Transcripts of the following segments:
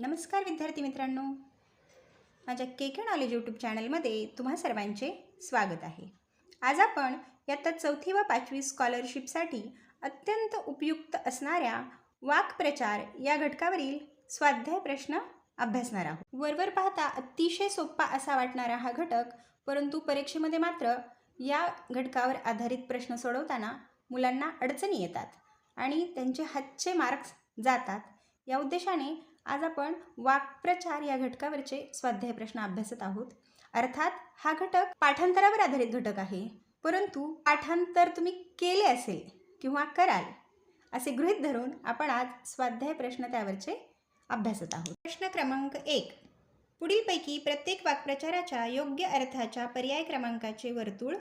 नमस्कार विद्यार्थी मित्रांनो. माझ्या के के नॉलेज यूट्यूब चॅनलमध्ये तुम्हा सर्वांचे स्वागत आहे. आज आपण इयत्ता चौथी व पाचवी स्कॉलरशिपसाठी अत्यंत उपयुक्त असणाऱ्या वाक्प्रचार या घटकावरील स्वाध्याय प्रश्न अभ्यासणार आहोत. वरवर पाहता अतिशय सोपा असा वाटणारा हा घटक परंतु परीक्षेमध्ये मात्र या घटकावर आधारित प्रश्न सोडवताना मुलांना अडचणी येतात आणि त्यांचे हातचे मार्क्स जातात. या उद्देशाने आज आपण वाक्प्रचार या घटकावरचे स्वाध्याय प्रश्न अभ्यासत आहोत. अर्थात हा घटक पाठांतरावर आधारित घटक आहे. परंतु पाठांतर तुम्ही केले असेल किंवा कराल असे गृहीत धरून आपण आज स्वाध्याय प्रश्न त्यावरचे अभ्यासत आहोत. प्रश्न क्रमांक एक. पुढीलपैकी प्रत्येक वाक्प्रचाराच्या योग्य अर्थाच्या पर्याय क्रमांकाचे वर्तुळ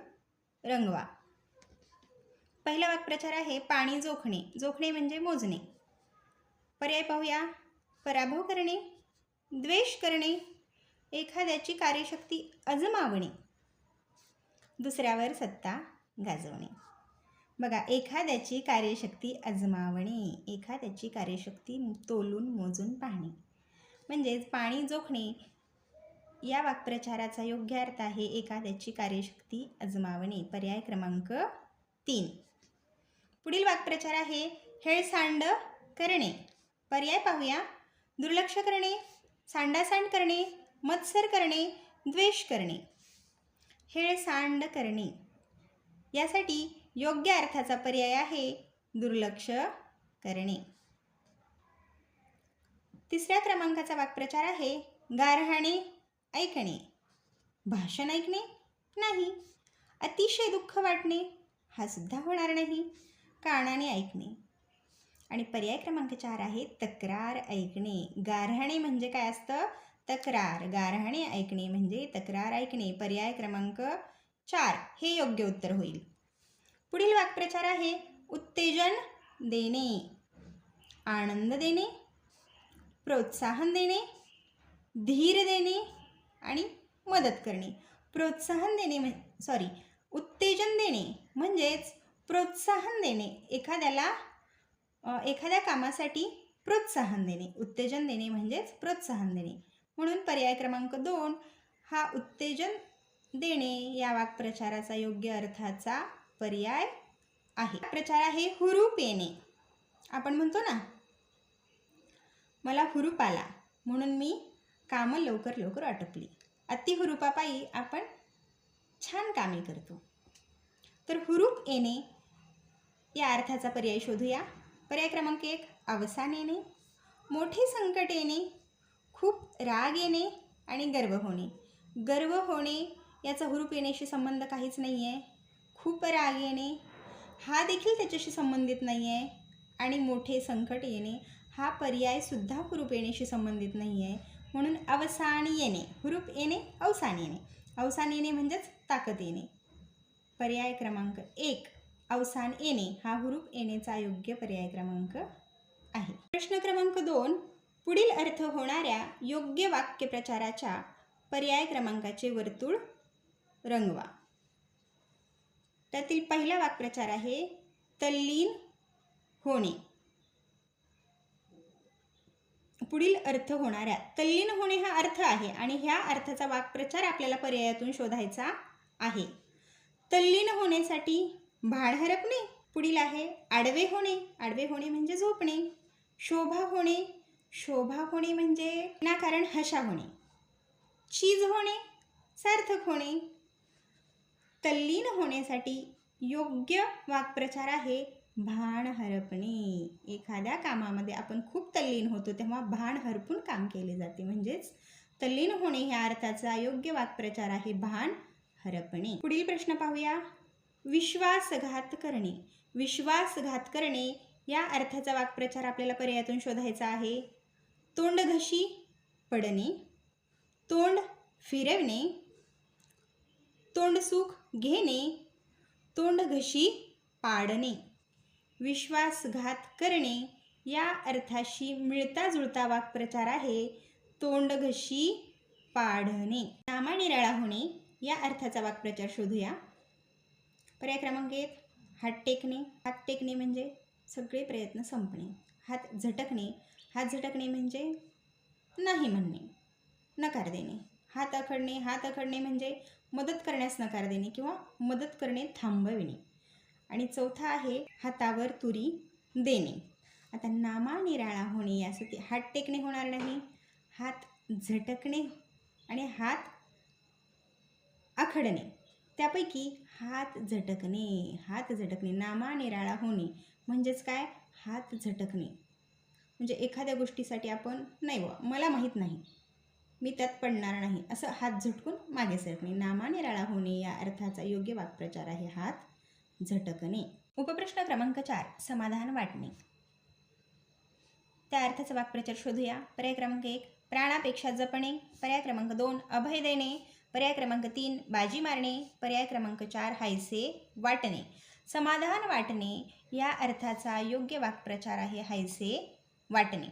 रंगवा. पहिला वाक्प्रचार आहे पाणी जोखणे. जोखणे म्हणजे मोजणे. पर्याय पाहूया. पराभव करणे द्वेष करणे एखाद्याची कार्यशक्ती अजमावणे. दुसऱ्यावर सत्ता गाजवणे. बघा एखाद्याची कार्यशक्ती अजमावणे एखाद्याची कार्यशक्ती तोलून मोजून पाहणे. म्हणजेच पाणी जोखणे. या वाक्प्रचाराचा योग्य अर्थ आहे एखाद्याची कार्यशक्ती अजमावणे. पर्याय क्रमांक तीन. पुढील वाक्प्रचार आहे हेळसांड करणे. पर्याय पाहूया. दुर्लक्ष करणे सांडासांड करणे मत्सर करणे द्वेष करणे. हेळसांड करणे. यासाठी योग्य अर्थाचा पर्याय आहे दुर्लक्ष करणे. तिसऱ्या क्रमांकाचा वाक्प्रचार आहे गारहाणे ऐकणे. भाषण ऐकणे? नाही. अतिशय दुःख वाटणे? हा सुद्धा होणार नाही. कानाने ऐकणे. आणि पर्याय क्रमांक चार आहे तक्रार ऐकणे. गारहाणे म्हणजे काय असतं? तक्रार. गारहाणे ऐकणे म्हणजे तक्रार ऐकणे. पर्याय क्रमांक चार. हे योग्य उत्तर होईल. पुढील वाक्प्रचार आहे उत्तेजन देणे. आनंद देणे. प्रोत्साहन देणे. धीर देणे आणि मदत करणे. प्रोत्साहन देणे म्हण सॉरी उत्तेजन देणे म्हणजेच प्रोत्साहन देणे. एखाद्याला एखाद्या कामासाठी प्रोत्साहन देणे उत्तेजन देणे म्हणजेच प्रोत्साहन देणे. म्हणून पर्याय क्रमांक दोन हा उत्तेजन देणे या वाक्प्रचाराचा योग्य अर्थाचा पर्याय आहे. प्रचार आहे हुरूप येणे. आपण म्हणतो ना मला हुरूप आला म्हणून मी कामं लवकर लवकर आटपली. अतिहुरूपापायी आपण छान कामे करतो. तर हुरूप येणे या अर्थाचा पर्याय शोधूया. पर्याय क्रमांक एक अवसान येणे. मोठे संकट येणे खूप राग येणे आणि गर्व होणे. गर्व होणे याचा हुरूप येण्याशी संबंध काहीच नाही आहे खूप राग येणे हा देखील त्याच्याशी संबंधित नाही आहे आणि मोठे संकट येणे हा पर्यायसुद्धा हुरूप येण्याशी संबंधित नाही आहे म्हणून अवसान येणे हुरूप येणे अवसान येणे. अवसान येणे म्हणजेच ताकद येणे. पर्याय क्रमांक एक. अवसान येणे हा हुरूप येणेचा योग्य पर्याय क्रमांक आहे. प्रश्न क्रमांक दोन पुढील अर्थ होणाऱ्या योग्य वाक्यप्रचाराच्या पर्याय क्रमांकाचे वर्तुळ रंगवा. त्यातील पहिला वाक्प्रचार आहे तल्लीन होणे. पुढील अर्थ होणाऱ्या तल्लीन होणे हा अर्थ आहे आणि ह्या अर्थाचा वाक्प्रचार आपल्याला पर्यायातून शोधायचा आहे. तल्लीन होण्यासाठी भाड हरपणे पुढील आहे आडवे होणे. आडवे होणे म्हणजे झोपणे. शोभा होणे. शोभा होणे म्हणजे विनाकारण हशा होणे. चीज होणे. सार्थक होणे. तल्लीन होण्यासाठी योग्य वाक्प्रचार आहे भाण हरपणे. एखाद्या कामामध्ये आपण खूप तल्लीन होतो तेव्हा भाण हरपून काम केले जाते. म्हणजेच तल्लीन होणे ह्या अर्थाचा योग्य वाक्प्रचार आहे भान हरपणे. पुढील प्रश्न पाहूया. विश्वासघात करणे विश्वासघात करणे या अर्थाचा वाक्प्रचार आपल्याला पर्यायातून शोधायचा आहे. तोंड घशी पडणे. तोंड फिरवणे. तोंडसुख घेणे. तोंड घशी पाडणे. विश्वासघात करणे या अर्थाशी मिळता जुळता वाक्प्रचार आहे. तोंड घशी पाडणे. नामानिराळा होणे या अर्थाचा वाक्प्रचार शोधूया. पर्याय क्रमांक एक हात टेकणे. हात टेकणे म्हणजे सगळे प्रयत्न संपणे. हात झटकणे हात झटकणे म्हणजे नाही म्हणणे नकार देणे. हात अखडणे हात अखडणे म्हणजे मदत करण्यास नकार देणे किंवा मदत करणे थांबविणे. आणि चौथा आहे हातावर तुरी देणे. आता नामा निराळा होणे यासाठी हात टेकणे होणार नाही. हात झटकणे आणि हात आखडणे. त्यापैकी हात झटकणे हात झटकणे नामा निराळा होणे म्हणजेच काय? हात झटकणे. म्हणजे एखाद्या गोष्टीसाठी आपण नाही बुवा मला माहीत नाही. मी त्यात पडणार नाही. असं हात झटकून मागे सरकणे. नामा निराळा होणे या अर्थाचा योग्य वाक्प्रचार आहे हात झटकणे. उपप्रश्न क्रमांक चार समाधान वाटणे. त्या अर्थाचा वाक्प्रचार शोधूया. पर्याय क्रमांक एक प्राणापेक्षा जपणे. पर्याय क्रमांक दोन अभय देणे. पर्याय क्रमांक तीन बाजी मारणे. पर्याय क्रमांक चार हायसे वाटणे. समाधान वाटणे या अर्थाचा योग्य वाक्प्रचार आहे हायसे वाटणे.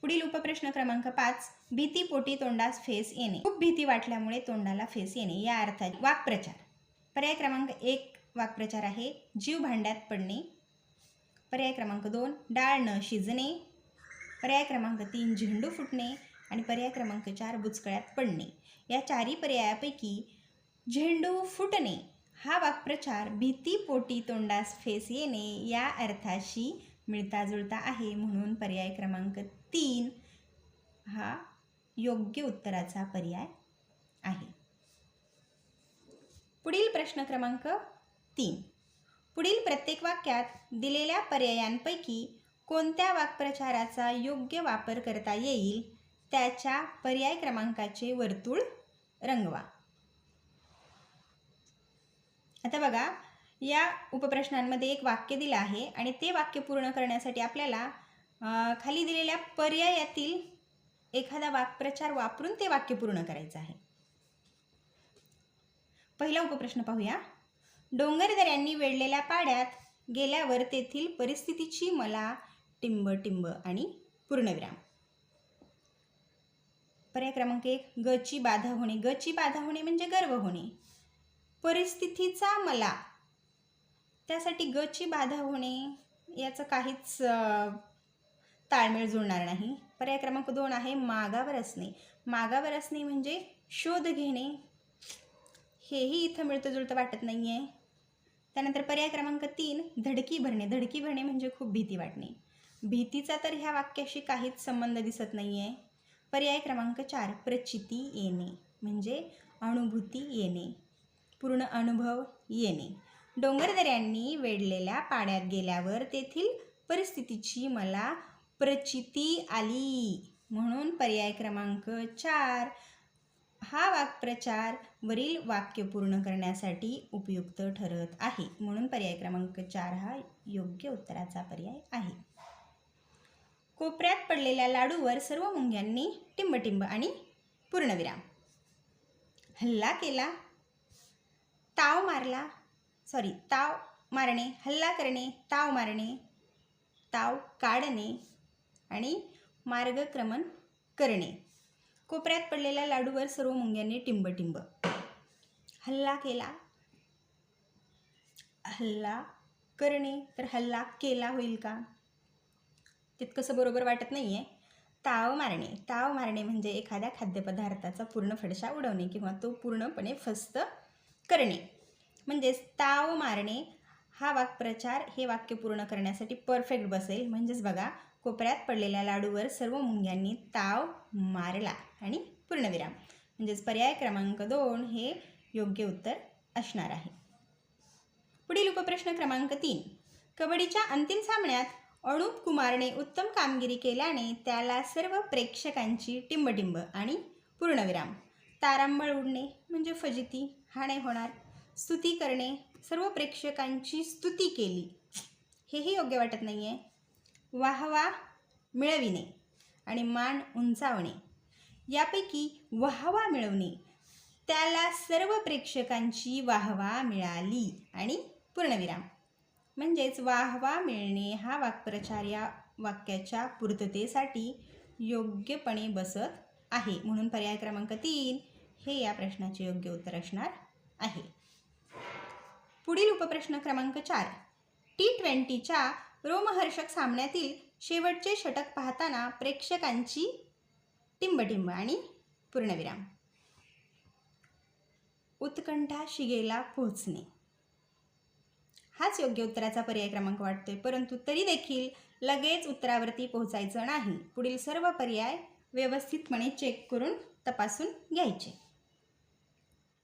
पुढील उपप्रश्न क्रमांक पाच भीतीपोटी तोंडास फेस येणे. खूप भीती वाटल्यामुळे तोंडाला फेस येणे या अर्थात वाक्प्रचार. पर्याय क्रमांक एक वाक्प्रचार आहे जीव भांड्यात पडणे. पर्याय क्रमांक दोन डाळ न शिजणे. पर्याय क्रमांक तीन झेंडू फुटणे. आणि पर्याय क्रमांक चार बुचकळ्यात पडणे. या चारी पर्यायापैकी झेंडू फुटणे हा वाक्प्रचार भीतीपोटी तोंडास फेस येणे या अर्थाशी मिळता जुळता आहे. म्हणून पर्याय क्रमांक तीन हा योग्य उत्तराचा पर्याय आहे. पुढील प्रश्न क्रमांक तीन. पुढील प्रत्येक वाक्यात दिलेल्या पर्यायांपैकी कोणत्या वाक्प्रचाराचा योग्य वापर करता येईल? त्याच्या पर्याय क्रमांकाचे वर्तुळ रंगवा. आता बघा या उपप्रश्नांमध्ये एक वाक्य दिलं आहे आणि ते वाक्य पूर्ण करण्यासाठी आपल्याला खाली दिलेल्या पर्यायातील एखादा वाक्प्रचार वापरून ते वाक्य पूर्ण करायचं आहे. पहिला उपप्रश्न पाहूया. डोंगरदऱ्यांनी वेढलेल्या पाड्यात गेल्यावर तेथील परिस्थितीची मला टिंब टिंब आणि पूर्णविराम. पर्याय क्रमांक एक गची बाधा होणे. गची बाधा होणे म्हणजे गर्व होणे. परिस्थितीचा मला. त्यासाठी गची बाधा होणे याचं काहीच ताळमेळ जुळणार नाही. पर्याय क्रमांक दोन आहे मागावर असणे. मागावर असणे म्हणजे शोध घेणे. हेही इथं मिळतं जुळतं वाटत नाही आहे त्यानंतर पर्याय क्रमांक तीन धडकी भरणे. धडकी भरणे म्हणजे खूप भीती वाटणे. भीतीचा तर ह्या वाक्याशी काहीच संबंध दिसत नाही आहे पर्याय क्रमांक चार प्रचिती येणे. म्हणजे अनुभूती येणे. पूर्ण अनुभव येणे. डोंगरदऱ्यांनी वेढलेल्या पाड्यात गेल्यावर तेथील परिस्थितीची मला प्रचिती आली. म्हणून पर्याय क्रमांक चार हा वाक्प्रचार वरील वाक्य पूर्ण करण्यासाठी उपयुक्त ठरत आहे. म्हणून पर्याय क्रमांक चार हा योग्य उत्तराचा पर्याय आहे. कोपऱ्यात पडलेल्या लाडूवर सर्व मुंग्यांनी टिंबटिंब आणि पूर्णविराम. हल्ला केला. ताव मारला. सॉरी ताव मारणे हल्ला करणे ताव मारणे ताव काढणे आणि मार्गक्रमण करणे. कोपऱ्यात पडलेल्या लाडूवर सर्व मुंग्यांनी टिंबटिंब. हल्ला केला. हल्ला करणे. तर हल्ला केला होईल का? तितकंसं बरोबर वाटत नाही आहे ताव मारणे. ताव मारणे म्हणजे एखाद्या खाद्यपदार्थाचा पूर्ण फडशा उडवणे किंवा तो पूर्णपणे फस्त करणे. म्हणजेच ताव मारणे हा वाक्प्रचार हे वाक्य पूर्ण करण्यासाठी परफेक्ट बसेल. म्हणजेच बघा कोपऱ्यात पडलेल्या लाडूवर सर्व मुंग्यांनी ताव मारला आणि पूर्णविराम. म्हणजेच पर्याय क्रमांक दोन हे योग्य उत्तर असणार आहे. पुढील उपप्रश्न क्रमांक तीन. कबड्डीच्या अंतिम सामन्यात अनुप कुमारने उत्तम कामगिरी केल्याने त्याला सर्व प्रेक्षकांची टिंबटिंब आणि पूर्णविराम. तारांबळ उडणे म्हणजे फजिती हा नाही होणार. स्तुती करणे सर्व प्रेक्षकांची स्तुती केली. हेही योग्य वाटत नाही आहे वाहवा मिळविणे आणि मान उंचावणे. यापैकी वाहवा मिळवणे. त्याला सर्व प्रेक्षकांची वाहवा मिळाली आणि पूर्णविराम. म्हणजेच वाहवा मिळणे हा वाक्प्रचार या वाक्याच्या पूर्ततेसाठी योग्यपणे बसत आहे. म्हणून पर्याय क्रमांक तीन हे या प्रश्नाचे योग्य उत्तर असणार आहे. पुढील उपप्रश्न क्रमांक चार. टी ट्वेंटीच्या रोमहर्षक सामन्यातील शेवटचे षटक पाहताना प्रेक्षकांची टिंबटिंब आणि पूर्णविराम. उत्कंठा शिगेला पोहोचणे. हाच योग्य उत्तराचा पर्याय क्रमांक वाटतोय. परंतु तरी देखील लगेच उत्तरावरती पोहोचायचं नाही. पुढील सर्व पर्याय व्यवस्थितपणे चेक करून तपासून घ्यायचे.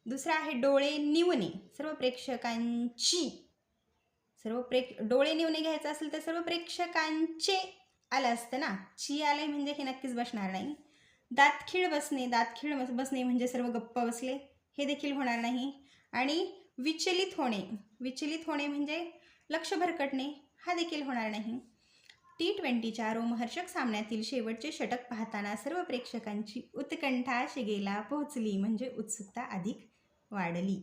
दुसरा आहे डोळे निवणे. सर्व प्रेक्षकांची सर्व प्रेक डोळे निवणे घ्यायचं असेल तर सर्व प्रेक्षकांचे आलं असतं ना? ची आलंय म्हणजे हे नक्कीच बसणार नाही. दातखीळ बसणे दातखीळ बस बसणे म्हणजे सर्व गप्प बसले. हे देखील होणार नाही. आणि विचलित होणे. विचलित होणे म्हणजे लक्ष भरकटणे हा देखील होणार नाही. टी ट्वेंटीच्या रोमहर्षक सामन्यातील शेवटचे षटक पाहताना सर्व प्रेक्षकांची उत्कंठा शिगेला पोहोचली म्हणजे उत्सुकता अधिक वाढली.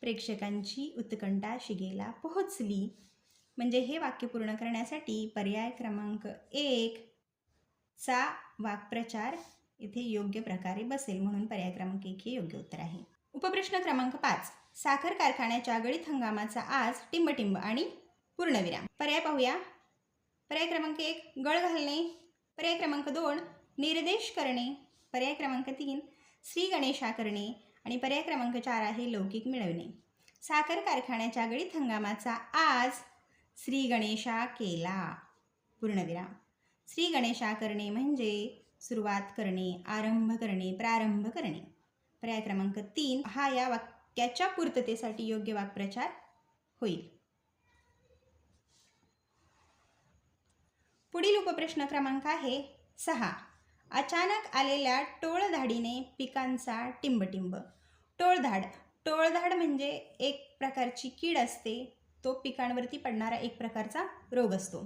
प्रेक्षकांची उत्कंठा शिगेला पोहोचली म्हणजे हे वाक्य पूर्ण करण्यासाठी पर्याय क्रमांक एक चा वाक्प्रचार इथे योग्य प्रकारे बसेल म्हणून पर्याय क्रमांक एक हे योग्य उत्तर आहे. उपप्रश्न क्रमांक पाच. साखर कारखान्याच्या गळीत हंगामाचा आज टिंबटिंब आणि पूर्णविराम. पर्याय पाहूया. पर्याय क्रमांक एक गळ घालणे. पर्याय क्रमांक दोन निर्देश करणे. पर्याय क्रमांक तीन श्री गणेशा करणे. आणि पर्याय क्रमांक चार आहे लौकिक मिळवणे. साखर कारखान्याच्या गळीत हंगामाचा आज श्री गणेशा केला पूर्णविराम. श्री गणेशा करणे म्हणजे सुरुवात करणे आरंभ करणे प्रारंभ करणे. पर्याय क्रमांक तीन हा या वाक्य वाक्याच्या पूर्ततेसाठी योग्य वाक्प्रचार होईल. पुढील उपप्रश्न क्रमांक आहे सहा. अचानक आलेल्या टोळधाडीने पिकांचा टिंबटिंब. टोळधाड. टोळधाड म्हणजे एक प्रकारची कीड असते. तो पिकांवरती पडणारा एक प्रकारचा रोग असतो.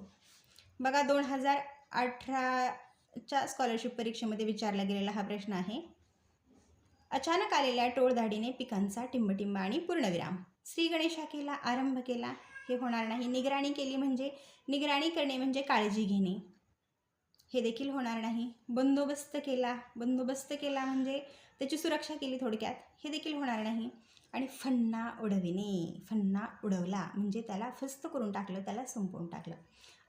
बघा दोन हजार अठराच्या स्कॉलरशिप परीक्षेमध्ये विचारला गेलेला हा प्रश्न आहे. अचानक आलेल्या टोळधाडीने पिकांचा टिंबटिंब आणि पूर्णविराम. श्री गणेशा केला आरंभ केला. हे होणार नाही. निगराणी केली म्हणजे निगराणी करणे म्हणजे काळजी घेणे. हे देखील होणार नाही. बंदोबस्त केला. बंदोबस्त केला म्हणजे त्याची सुरक्षा केली थोडक्यात. हे देखील होणार नाही. आणि फन्ना उडविणे. फन्ना उडवला म्हणजे त्याला फस्त करून टाकलं त्याला संपवून टाकलं.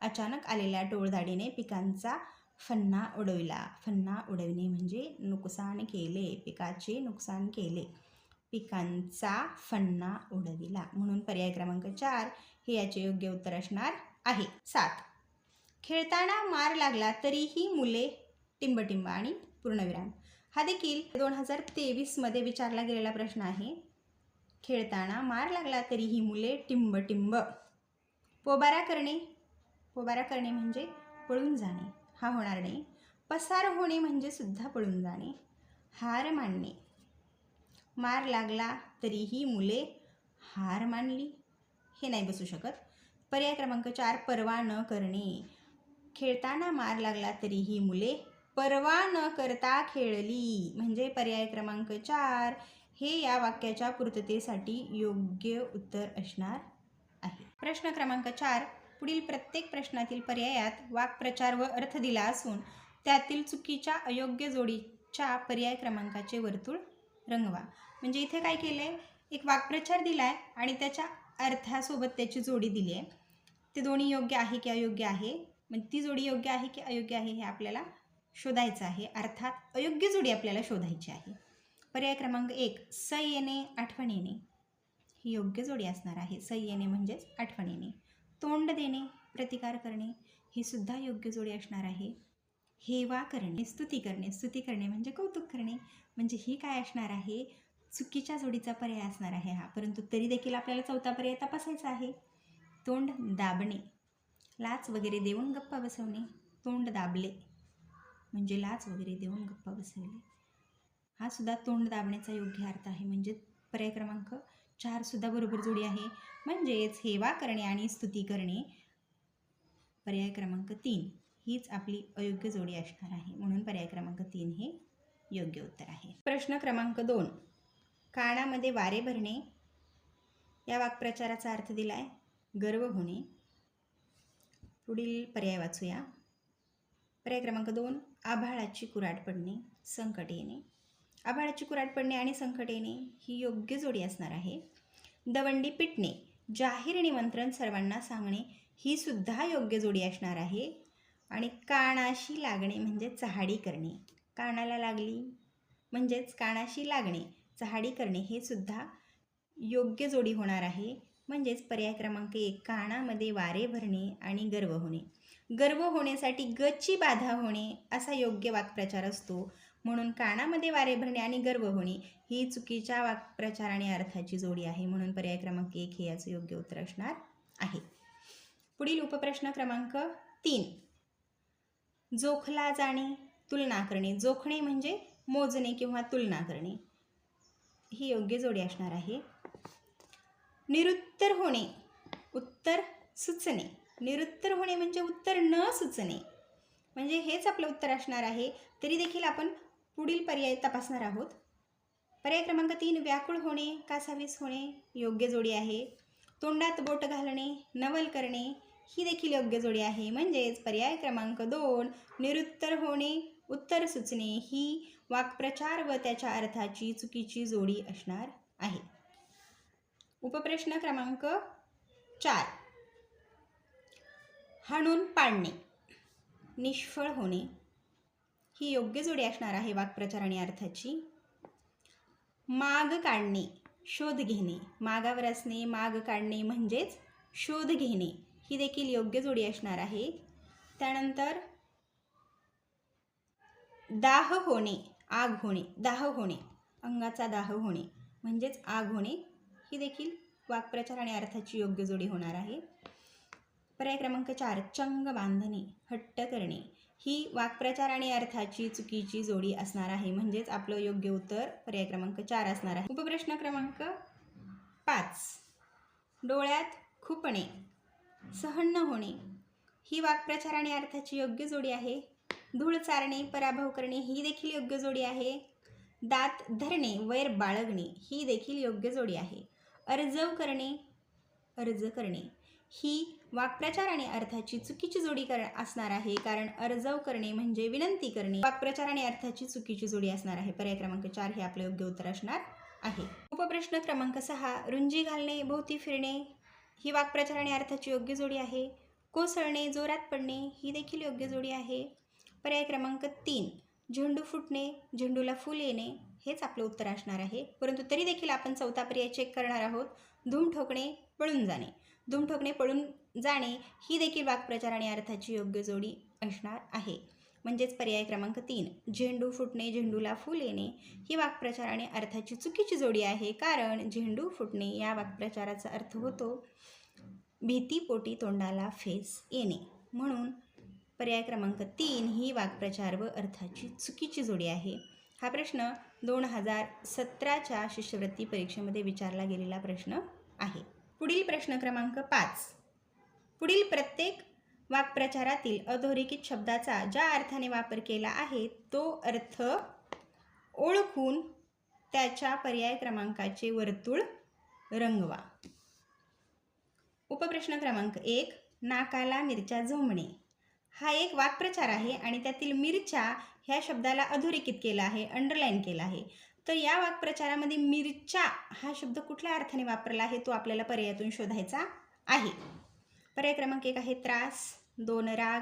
अचानक आलेल्या टोळधाडीने पिकांचा फन्ना उडविला. फन्ना उडविणे म्हणजे नुकसान केले पिकाचे नुकसान केले. पिकांचा फन्ना उडविला. म्हणून पर्याय क्रमांक चार हे याचे योग्य उत्तर असणार आहे. सात. खेळताना मार लागला तरीही मुले टिंबटिंब आणि पूर्णविराम. हा देखील दोन हजार तेवीसमध्ये विचारला गेलेला प्रश्न आहे. खेळताना मार लागला तरीही मुले टिंबटिंब. पोबारा करणे. पोबारा करणे म्हणजे पळून जाणे. हा होणार नाही. पसार होणे म्हणजे सुद्धा पळून जाणे. हार मानणे. मार लागला तरीही मुले हार मानली. हे नाही बसू शकत. पर्याय क्रमांक चार परवा न करणे. खेळताना मार लागला तरीही मुले परवा न करता खेळली. म्हणजे पर्याय क्रमांक चार हे या वाक्याच्या पूर्ततेसाठी योग्य उत्तर असणार आहे. प्रश्न क्रमांक चार पुढील प्रत्येक प्रश्नातील पर्यायात वाक्प्रचार व अर्थ दिला असून त्यातील चुकीच्या अयोग्य जोडीच्या पर्याय क्रमांकाचे वर्तुळ रंगवा. म्हणजे इथे काय केलं आहे एक वाक्प्रचार दिला आहे आणि त्याच्या अर्थासोबत त्याची जोडी दिली आहे ते दोन्ही योग्य आहे की अयोग्य आहे? म्हणजे ती जोडी योग्य आहे की अयोग्य आहे हे आपल्याला शोधायचं आहे. अर्थात अयोग्य जोडी आपल्याला शोधायची आहे. पर्याय क्रमांक एक स येणे आठवण येणे ही योग्य जोडी असणार आहे. स येणे म्हणजेच आठवण येणे तोंड देणे प्रतिकार करणे हे सुद्धा योग्य जोडी असणार आहे. हेवा करणे स्तुती करणे. स्तुती करणे म्हणजे कौतुक करणे. म्हणजे ही काय असणार आहे? चुकीच्या जोडीचा पर्याय असणार आहे हा. परंतु तरी देखील आपल्याला चौथा पर्याय तपासायचा आहे. तोंड दाबणे. लाच वगैरे देऊन गप्पा बसवणे. तोंड दाबले. म्हणजे लाच वगैरे देऊन गप्पा बसवले. हा सुद्धा तोंड दाबण्याचा योग्य अर्थ आहे. म्हणजे पर्याय क्रमांक चारसुद्धा बरोबर जोडी आहे. म्हणजेच हेवा करणे आणि स्तुती करणे. पर्याय क्रमांक तीन. हीच आपली अयोग्य जोडी असणार आहे. म्हणून पर्याय क्रमांक तीन हे योग्य उत्तर आहे. प्रश्न क्रमांक दोन. कानामध्ये वारे भरणे. या वाक्प्रचाराचा अर्थ दिला आहे गर्व होणे. पुढील पर्याय वाचूया. पर्याय क्रमांक दोन. आभाळाची कुराट पडणे. संकट येणे. आभाळाची कुराट पडणे आणि संकट येणे ही योग्य जोडी असणार आहे. दवंडी पिटणे जाहीर निमंत्रण सर्वांना सांगणे ही सुद्धा योग्य जोडी असणार आहे. आणि कानाशी लागणे म्हणजे चहाडी करणे. कानाला लागली म्हणजेच कानाशी लागणे चहाडी करणे हे सुद्धा योग्य जोडी होणार आहे. म्हणजेच पर्याय क्रमांक एक कानामध्ये वारे भरणे आणि गर्व होणे. गर्व होण्यासाठी गची बाधा होणे असा योग्य वाक्प्रचार असतो. म्हणून कानामध्ये वारे भरणे आणि गर्व होणे ही चुकीच्या वाक्प्रचार आणि अर्थाची जोडी आहे. म्हणून पर्याय क्रमांक एक हे याचं योग्य उत्तर असणार आहे. पुढील उपप्रश्न क्रमांक तीन. जोखला जाणे तुलना करणे. जोखणे म्हणजे मोजणे किंवा तुलना करणे. ही योग्य जोडी असणार आहे. निरुत्तर होणे उत्तर सुचणे. निरुत्तर होणे म्हणजे उत्तर न सुचणे. म्हणजे हेच आपलं उत्तर असणार आहे. तरी देखील आपण पुढील पर्याय तपासणार आहोत. पर्याय क्रमांक तीन व्याकुळ होणे कासावीस होणे योग्य जोडी आहे. तोंडात बोट घालणे नवल करणे ही देखील योग्य जोडी आहे. म्हणजेच पर्याय क्रमांक दोन निरुत्तर होणे उत्तर सुचणे ही वाक्प्रचार व त्याच्या अर्थाची चुकीची जोडी असणार आहे. उपप्रश्न क्रमांक चार. हाणून पाडणे. निष्फळ होणे. ही योग्य जोडी असणार आहे वाक्प्रचार आणि अर्थाची. माग काढणे शोध घेणे. मागावर असणे माग काढणे म्हणजेच शोध घेणे. ही देखील योग्य जोडी असणार आहे. त्यानंतर दाह होणे आग होणे. दाह होणे अंगाचा दाह होणे म्हणजेच आग होणे. ही देखील वाक्प्रचार आणि अर्थाची योग्य जोडी होणार आहे. पर्याय क्रमांक चार चंग बांधणे हट्ट करणे. ही वाक्प्रचार आणि अर्थाची चुकीची जोडी असणार आहे. म्हणजेच आपलं योग्य उत्तर पर्याय क्रमांक चार असणार आहे. उपप्रश्न क्रमांक पाच. डोळ्यात खुपणे सहन न होणे. ही वाक्प्रचार आणि अर्थाची योग्य जोडी आहे. धूळ चारणे पराभव करणे ही देखील योग्य जोडी आहे. दात धरणे वैर बाळगणे ही देखील योग्य जोडी आहे. अर्जव करणे अर्ज करणे. ही वाक्प्रचार आणि अर्थाची चुकीची जोडी कर असणार आहे. कारण अर्जव करणे म्हणजे विनंती करणे. वाक्प्रचार आणि अर्थाची चुकीची जोडी असणार आहे. पर्याय क्रमांक चार हे आपले योग्य उत्तर असणार आहे. उपप्रश्न क्रमांक सहा रुंजी घालणे भोवती फिरणे ही वाक्प्रचार आणि अर्थाची योग्य जोडी आहे. कोसळणे जोरात पडणे ही देखील योग्य जोडी आहे. पर्याय क्रमांक तीन झेंडू फुटणे झेंडूला फूल येणे हेच आपलं उत्तर असणार आहे. परंतु तरी देखील आपण चौथा पर्याय चेक करणार आहोत. धूम ठोकणे पळून जाणे. धूम ठोकणे पळून जाणे ही देखील वाक्प्रचार आणि अर्थाची योग्य जोडी असणार आहे. म्हणजेच पर्याय क्रमांक तीन झेंडू फुटणे झेंडूला फूल येणे ही वाक्प्रचार आणि अर्थाची चुकीची जोडी आहे. कारण झेंडू फुटणे या वाक्प्रचाराचा अर्थ होतो भीतीपोटी तोंडाला फेस येणे. म्हणून पर्याय क्रमांक तीन ही वाक्प्रचार व अर्थाची चुकीची जोडी आहे. हा प्रश्न दोन हजार सतराच्या शिष्यवृत्ती परीक्षेमध्ये विचारला गेलेला प्रश्न आहे. पुढील प्रश्न क्रमांक पाच. पुढील प्रत्येक वाक्प्रचारातील अधोरेखित शब्दाचा ज्या अर्थाने वापर केला आहे तो अर्थ ओळखून त्याच्या पर्याय क्रमांकाचे वर्तुळ रंगवा. उपप्रश्न क्रमांक एक नाकाला मिरच्या झोंबणे हा एक वाक्प्रचार आहे आणि त्यातील मिरच्या ह्या शब्दाला अधोरेखित केला आहे अंडरलाईन केला आहे. तर या वाक्प्रचारामध्ये मिरच्या हा शब्द कुठल्या अर्थाने वापरला आहे तो आपल्याला पर्यायातून शोधायचा आहे. पर्याय क्रमांक एक आहे त्रास दोन राग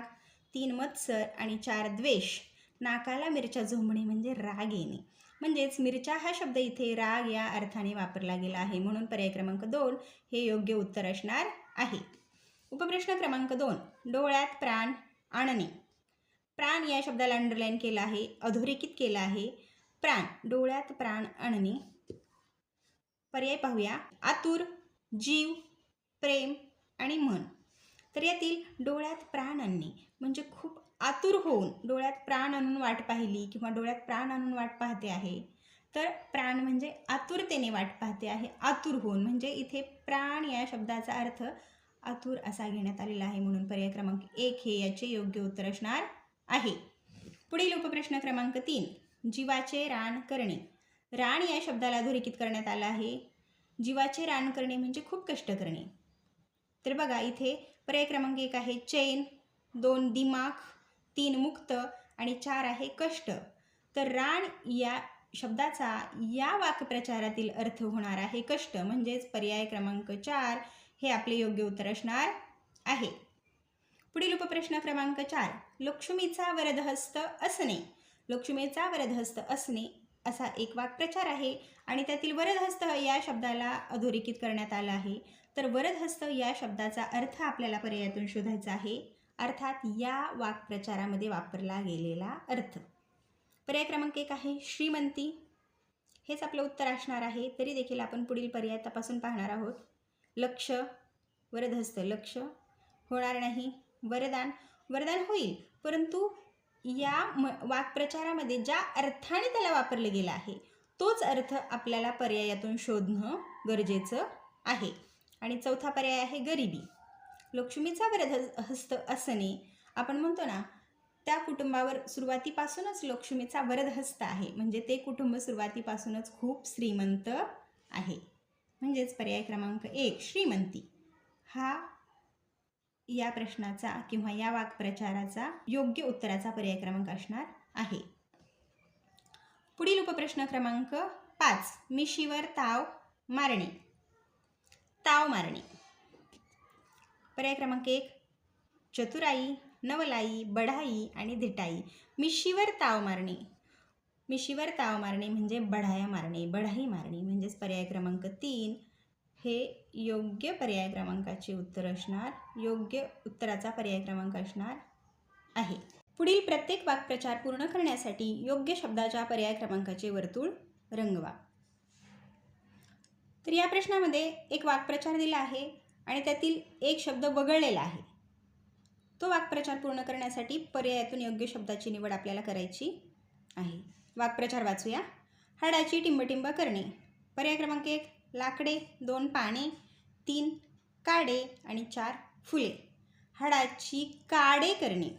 तीन मत्सर आणि चार द्वेष. नाकाला मिरच्या झोंबणे म्हणजे राग येणे. म्हणजेच मिरच्या हा शब्द इथे राग या अर्थाने वापरला गेला आहे. म्हणून पर्याय क्रमांक दोन हे योग्य उत्तर असणार आहे. उपप्रश्न क्रमांक दोन डोळ्यात प्राण आणणे. प्राण या शब्दाला अंडरलाईन केला आहे अधोरेखित केला आहे. प्राण. डोळ्यात प्राण आणणे. पर्याय पाहूया. आतुर जीव प्रेम आणि मन. तर यातील डोळ्यात प्राण आणणे म्हणजे खूप आतुर होऊन डोळ्यात प्राण आणून वाट पाहिली किंवा डोळ्यात प्राण आणून वाट पाहते आहे तर प्राण म्हणजे आतुरतेने वाट पाहते आहे आतुर होऊन. म्हणजे इथे प्राण या शब्दाचा अर्थ आतुर असा घेण्यात आलेला आहे म्हणून पर्याय क्रमांक एक हे याचे योग्य उत्तर असणार आहे. पुढील उपप्रश्न क्रमांक तीन. जीवाचे रान करणे. रान या शब्दाला अधोरेखित करण्यात आला आहे. जीवाचे रान करणे म्हणजे खूप कष्ट करणे. तर बघा इथे पर्याय क्रमांक एक आहे चैन दोन दिमाग तीन मुक्त आणि चार आहे कष्ट. तर रान या शब्दाचा या वाक्प्रचारातील अर्थ होणार आहे कष्ट. म्हणजेच पर्याय क्रमांक चार हे आपले योग्य उत्तर असणार आहे. पुढील उपप्रश्न क्रमांक चार लक्ष्मीचा वरदहस्त असणे. लक्ष्मीचा वरदहस्त असणे असा एक वाक्प्रचार आहे आणि त्यातील वरदहस्त या शब्दाला अधोरेखित करण्यात आलं आहे. तर वरदहस्त या शब्दाचा अर्थ आपल्याला पर्यायातून शोधायचा आहे. अर्थात या वाक्प्रचारामध्ये वापरला गेलेला अर्थ. पर्याय क्रमांक एक आहे श्रीमंती. हेच आपलं उत्तर असणार आहे. तरी देखील आपण पुढील पर्याय तपासून पाहणार आहोत. लक्ष वरदहस्त लक्ष. होणार नाही. वरदान वरदान होईल. परंतु या म वाक्प्रचारामध्ये ज्या अर्थाने त्याला वापरलं गेलं आहे तोच अर्थ आपल्याला पर्यायातून शोधणं गरजेचं आहे. आणि चौथा पर्याय आहे गरिबी. लक्ष्मीचा वरद हस्त असणे आपण म्हणतो ना त्या कुटुंबावर सुरुवातीपासूनच लक्ष्मीचा वरदहस्त आहे. म्हणजे ते कुटुंब सुरुवातीपासूनच खूप श्रीमंत आहे. म्हणजेच पर्याय क्रमांक एक श्रीमंती. हा या प्रश्नाचा किंवा या वाक्प्रचाराचा योग्य उत्तराचा पर्याय क्रमांक असणार आहे. पुढील उपप्रश्न क्रमांक पाच मिशीवर ताव मारणे. ताव मारणे. पर्याय क्रमांक एक चतुराई नवलाई बढाई आणि धिटाई. मिशीवर ताव मारणे. मिशीवर ताव मारणे म्हणजे बढाया मारणे. बढाई मारणे म्हणजेच पर्याय क्रमांक तीन हे योग्य पर्याय क्रमांकाचे उत्तर असणार योग्य उत्तराचा पर्याय क्रमांक असणार आहे. पुढील प्रत्येक वाक्प्रचार पूर्ण करण्यासाठी योग्य शब्दाच्या पर्याय क्रमांकाचे वर्तुळ रंगवा. तर या प्रश्नामध्ये एक वाक्प्रचार दिला आहे आणि त्यातील एक शब्द वगळलेला आहे. तो वाक्प्रचार पूर्ण करण्यासाठी पर्यायातून योग्य शब्दाची निवड आपल्याला करायची आहे. वाक्प्रचार वाचूया. हाडाची टिंबटिंब करणे. पर्याय क्रमांक एक. लाकडे दोन पाने तीन काडे आणि चार फुले. हाडाची काडे करणे.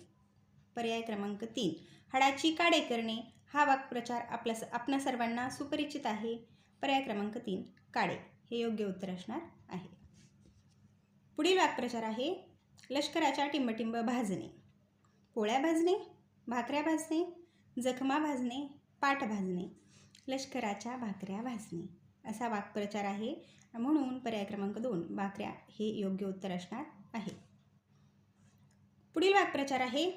पर्याय क्रमांक तीन. हाडाची काडे करणे हा वाक्प्रचार आपल्या आपणा सर्वांना सुपरिचित आहे. पर्याय क्रमांक तीन. काडे. हे योग्य उत्तर असणार आहे. पुढील वाक्प्रचार आहे लष्कराच्या टिंबटिंब भाजणे. पोळ्या भाजणे भाकऱ्या भाजणे जखमा भाजणे पाठ भाजणे. लष्कराच्या भाकऱ्या भाजणे. असा वाक्प्रचार आहे. म्हणून पर्याय क्रमांक दोन भाकऱ्या हे योग्य उत्तर असणार आहे. पुढील वाक्प्रचार आहे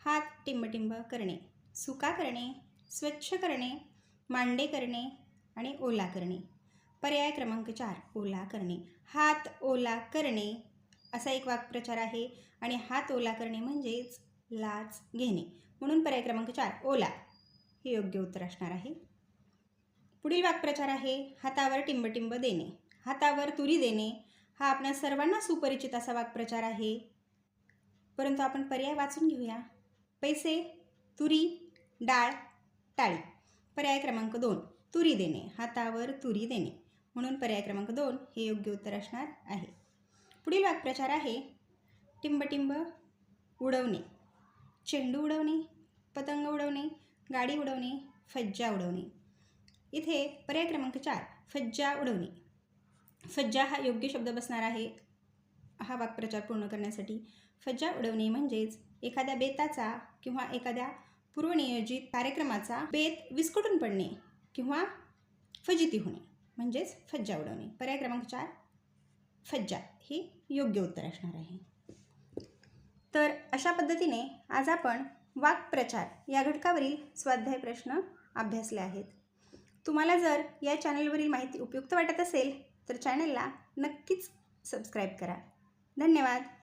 हात टिंबटिंब करणे सुका करणे स्वच्छ करणे मांडे करणे आणि ओला करणे. पर्याय क्रमांक चार ओला करणे. हात ओला करणे असा एक वाक्प्रचार आहे आणि हात ओला करणे म्हणजेच लाच घेणे. म्हणून पर्याय क्रमांक चार ओला हे योग्य उत्तर असणार आहे. पुढील वाक्प्रचार आहे हातावर टिंबटिंब देणे. हातावर तुरी देणे हा आपल्या सर्वांना सुपरिचित असा वाक्प्रचार आहे. परंतु आपण पर्याय वाचून घेऊया. पैसे तुरी डाळ टाळी. पर्याय क्रमांक दोन तुरी देणे हातावर तुरी देणे. म्हणून पर्याय क्रमांक दोन हे योग्य उत्तर असणार आहे. पुढील वाक्प्रचार आहे टिंबटिंब उडवणे. चेंडू उडवणे पतंग उडवणे गाडी उडवणे फज्जा उडवणे. इथे पर्याय क्रमांक चार फज्जा उडवणे. फज्जा हा योग्य शब्द बसणार आहे. हा वाक्प्रचार पूर्ण करण्यासाठी फज्जा उडवणे म्हणजेच एखाद्या बेताचा किंवा एखाद्या पूर्वनियोजित कार्यक्रमाचा बेत विस्कटून पडणे किंवा फजिती होणे म्हणजेच फज्जा उडवणे. पर्याय क्रमांक चार फज्जा हे योग्य उत्तर असणार आहे. तर अशा पद्धतीने आज आपण वाक्प्रचार या घटकावरील स्वाध्याय प्रश्न अभ्यासले आहेत. तुम्हाला जर या चॅनलवरील माहिती उपयुक्त वाटत असेल तर चॅनलला नक्कीच सबस्क्राईब करा. धन्यवाद.